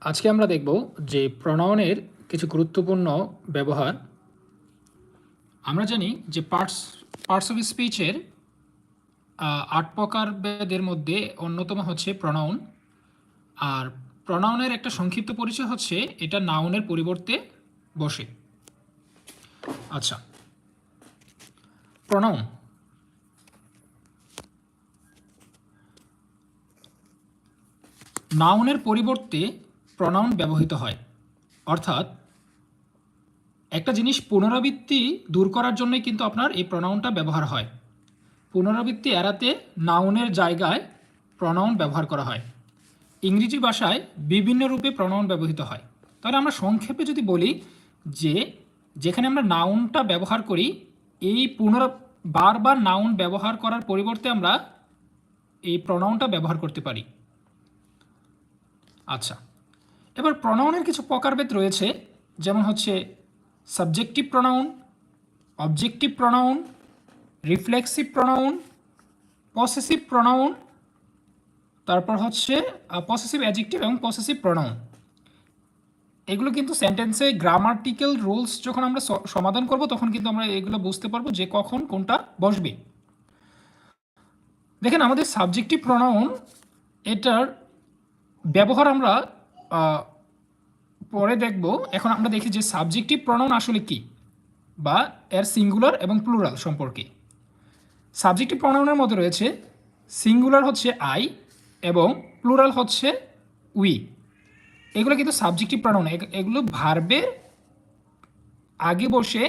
আজকে আমরা দেখব যে প্রণয়নের কিছু গুরুত্বপূর্ণ ব্যবহার। আমরা জানি যে পার্টস পার্টস অফ স্পিচের আট প্রকারভেদের মধ্যে অন্যতম হচ্ছে প্রনাউন আর প্রনাউনের একটা সংক্ষিপ্ত পরিচয় হচ্ছে এটা নাউনের পরিবর্তে বসে। আচ্ছা। প্রনাউন নাউনের পরিবর্তে প্রনাউন ব্যবহৃত হয়। অর্থাৎ একটা জিনিস পুনরাবৃত্তি দূর করার জন্যই কিন্তু আপনার এই প্রনাউনটা ব্যবহার হয়। পুনরাবৃত্তি এড়াতে নাউনের জায়গায় প্রনাউন ব্যবহার করা হয়। ইংরেজি ভাষায় বিভিন্ন রূপে প্রনাউন ব্যবহৃত হয়। তাহলে আমরা সংক্ষেপে যদি বলি যে যেখানে আমরা নাউনটা ব্যবহার করি, এই পুনরা বারবার নাউন ব্যবহার করার পরিবর্তে আমরা এই প্রনাউনটা ব্যবহার করতে পারি। আচ্ছা। এবার প্রনাউনের কিছু প্রকারভেদ রয়েছে, যেমন হচ্ছে subjective pronoun objective pronoun reflexive pronoun possessive pronoun তারপর হচ্ছে পসেসিভ অ্যাজেক্টিভ এবং পসেসিভ প্রনাউন এগুলো কিন্তু সেন্টেন্সে গ্রামাটিক্যাল রুলস যখন আমরা সমাধান করব, তখন কিন্তু আমরা এগুলো বুঝতে পারব যে কখন কোনটা বসবে। দেখেন, আমাদের সাবজেক্টিভ প্রনাউন এটার ব্যবহার আমরা পরে দেখব। এখন আমরা দেখি যে সাবজেক্টিভ প্রনাউন আসলে কি বা এর সিঙ্গুলার এবং প্লুরাল সম্পর্কে। সাবজেক্টিভ প্রনাউনের মধ্যে রয়েছে সিঙ্গুলার হচ্ছে আই এবং প্লুরাল হচ্ছে উই এগুলো কিন্তু সাবজেক্টিভ প্রনাউন এগুলো ভার্বের আগে বসে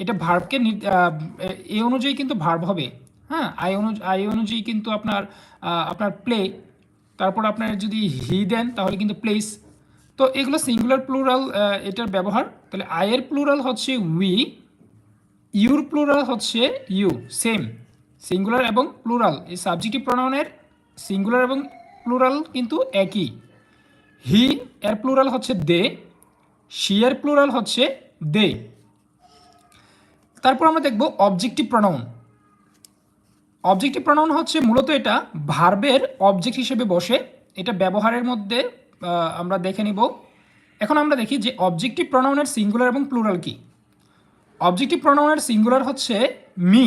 এটা ভার্বকে এ অনুযায়ী কিন্তু ভার্ব হবে। হ্যাঁ আই অনু আই অনুযায়ী কিন্তু আপনার আপনার প্লে তারপর আপনার যদি হি দেন তাহলে কিন্তু প্লেস তো এগুলো সিঙ্গুলার প্লুরাল এটার ব্যবহার। তাহলে আয়ের প্লুরাল হচ্ছে উই ইউর প্লুরাল হচ্ছে ইউ সেম সিঙ্গুলার এবং প্লুরাল এই সাবজেক্টিভ প্রনাউনের সিঙ্গুলার এবং প্লুরাল কিন্তু একই। হি এর প্লুরাল হচ্ছে দে শি এর প্লুরাল হচ্ছে দে তারপর আমরা দেখব অবজেক্টিভ প্রনাউন অবজেক্টিভ প্রনাউন হচ্ছে মূলত এটা ভার্বের অবজেক্ট হিসেবে বসে। এটা ব্যবহারের মধ্যে আমরা দেখে নিব। এখন আমরা দেখি যে অবজেক্টিভ প্রনাউনের সিঙ্গুলার এবং প্লুরাল কি। অবজেক্টিভ প্রনাউনের সিঙ্গুলার হচ্ছে মি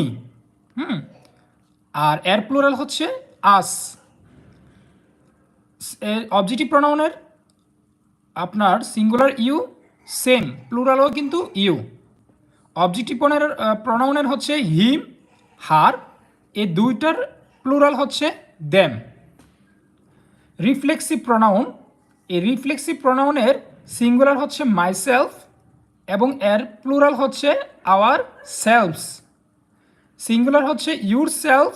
হুম? আর এর প্লুরাল হচ্ছে আস অবজেক্টিভ প্রনাউনের আপনার সিঙ্গুলার ইউ সেম প্লুরালও কিন্তু ইউ অবজেক্টিভ প্রনাউনের হচ্ছে হিম হার এই দুইটার প্লুরাল হচ্ছে দেম রিফ্লেক্সিভ প্রনাউন এই রিফ্লেক্সিভ প্রনাউনের সিঙ্গুলার হচ্ছে মাইসেলফ এবং এর প্লুরাল হচ্ছে আওয়ার সেলফস সিঙ্গুলার হচ্ছে ইউর সেলফ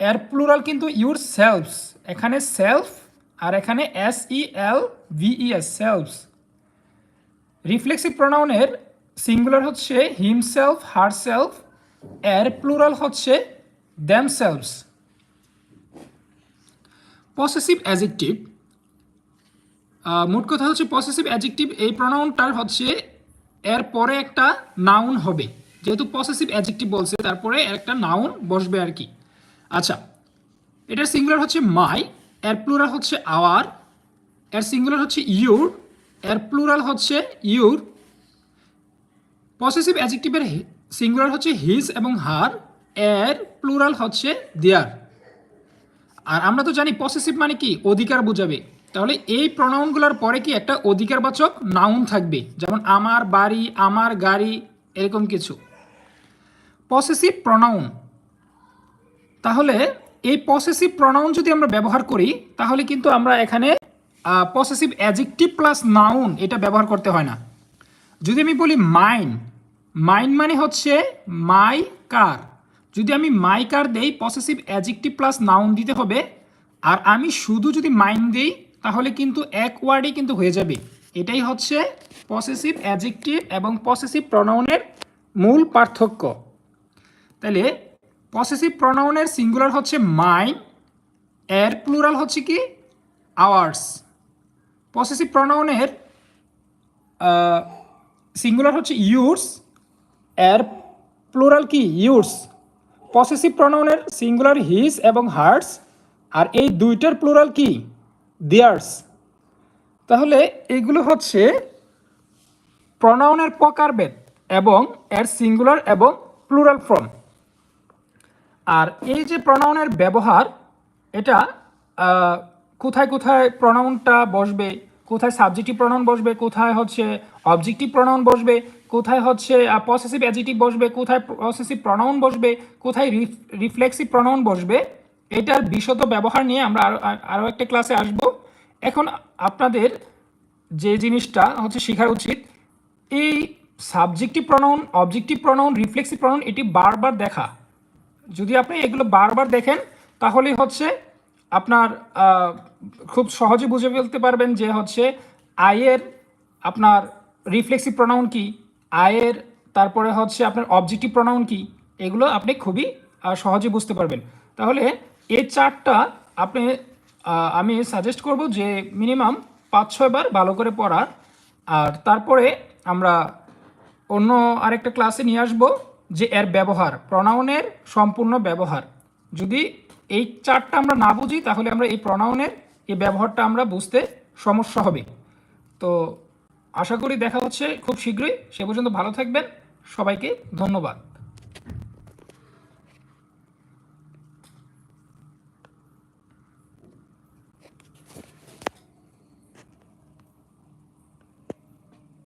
এর প্লুরাল কিন্তু ইউর সেলফস এখানে সেলফ আর এখানে S E L VES selves reflexive প্রোনাউনের singular হচ্ছে হিমসেলফ হার সেলফ এর প্লুরাল হচ্ছে সেলফস পসেসিভ অ্যাজেক্টিভ মোট কথা হচ্ছে পসেসিভ অ্যাজেক্টিভ এই প্রোনাউনটার হচ্ছে এর পরে একটা নাউন হবে। যেহেতু পসেসিভ অ্যাজেক্টিভ বলছে, তারপরে একটা নাউন বসবে আর কি। আচ্ছা এটার সিঙ্গুলার হচ্ছে মাই এর প্লুরাল হচ্ছে আওয়ার এর সিঙ্গুলার হচ্ছে ইউর এর প্লুরাল হচ্ছে ইউর পসেসিভ অ্যাজেক্টিভের সিঙ্গুলার হচ্ছে হিজ এবং হার এর প্লুরাল হচ্ছে দেয়ার আর আমরা তো জানি পসেসিভ মানে কি? অধিকার বোঝাবে। তাহলে এই প্রনাউনগুলোর পরে কি একটা অধিকারবাচক নাউন থাকবে? যেমন আমার, বাড়ি, আমার গাড়ি, এরকম কিছু। পসেসিভ প্রনাউন তাহলে এই পসেসিভ প্রনাউন যদি আমরা ব্যবহার করি, তাহলে কিন্তু আমরা এখানে পসেসিভ অ্যাজেক্টিভ প্লাস নাউন এটা ব্যবহার করতে হয় না। যদি আমি বলি মাইন মাইন মানে হচ্ছে মাই কার যদি আমি মাই কার দেই পসেসিভ অ্যাজেক্টিভ প্লাস নাউন দিতে হবে, আর আমি শুধু যদি মাইন দেই, তাহলে কিন্তু এক ওয়ার্ডই কিন্তু হয়ে যাবে। এটাই হচ্ছে পসেসিভ অ্যাজেক্টিভ এবং পসেসিভ প্রনাউনের মূল পার্থক্য। তাহলে পসেসিভ প্রনাউনের সিঙ্গুলার হচ্ছে মাইন এর প্লুরাল হচ্ছে কি? আওয়ার্স পসেসিভ প্রনাউনের সিঙ্গুলার হচ্ছে ইউর্স এর প্লুরাল কি? ইউর্স পসেসিভ প্রনাউনের সিঙ্গুলার হিজ এবং হার্টস আর এই দুইটার প্লুরাল কি? দেয়ার্স তাহলে এগুলো হচ্ছে প্রনাউনের প্রকারভেদ এবং এর সিঙ্গুলার এবং প্লুরাল ফর্ম আর এই যে প্রনাউনের ব্যবহার, এটা কোথায় কোথায় প্রনাউনটা বসবে কোথায় সাবজেক্টিভ প্রনাউন বসবে, কোথায় হচ্ছে অবজেক্টিভ প্রনাউন বসবে, কোথায় হচ্ছে পসেসিভ অ্যাজিটিভ বসবে, কোথায় পসেসিভ প্রনাউন বসবে, কোথায় রিফ্লেক্সিভ প্রনাউন বসবে, এটার বিশদ ব্যবহার নিয়ে আমরা আরও আরও একটা ক্লাসে আসব। এখন আপনাদের যে জিনিসটা হচ্ছে শেখা উচিত, এই subjective pronoun objective pronoun reflexive pronoun এটি বারবার দেখা। যদি আপনি এগুলো বারবার দেখেন, তাহলে হচ্ছে আপনার খুব সহজে বুঝে ফেলতে পারবেন যে হচ্ছে আয়ের আপনার রিফ্লেক্সিভ প্রনাউন কি, আয়ের তারপরে হচ্ছে আপনার অবজেক্টিভ প্রনাউন কি, এগুলো আপনি খুবই সহজে বুঝতে পারবেন। তাহলে এই চারটা আপনি আমি সাজেস্ট করব যে মিনিমাম পাঁচ ছয়বার ভালো করে পড়ার আর তারপরে আমরা অন্য আরেকটা ক্লাসে নিয়ে আসব যে এর ব্যবহার, প্রনাউনের সম্পূর্ণ ব্যবহার। যদি এই চারটা আমরা না বুঝি, তাহলে আমরা এই প্রনাউনের এই ব্যবহারটা আমরা বুঝতে সমস্যা হবে। তো আশা করি দেখা হচ্ছে খুব শীঘ্রই। সে পর্যন্ত ভালো থাকবেন। সবাইকে ধন্যবাদ।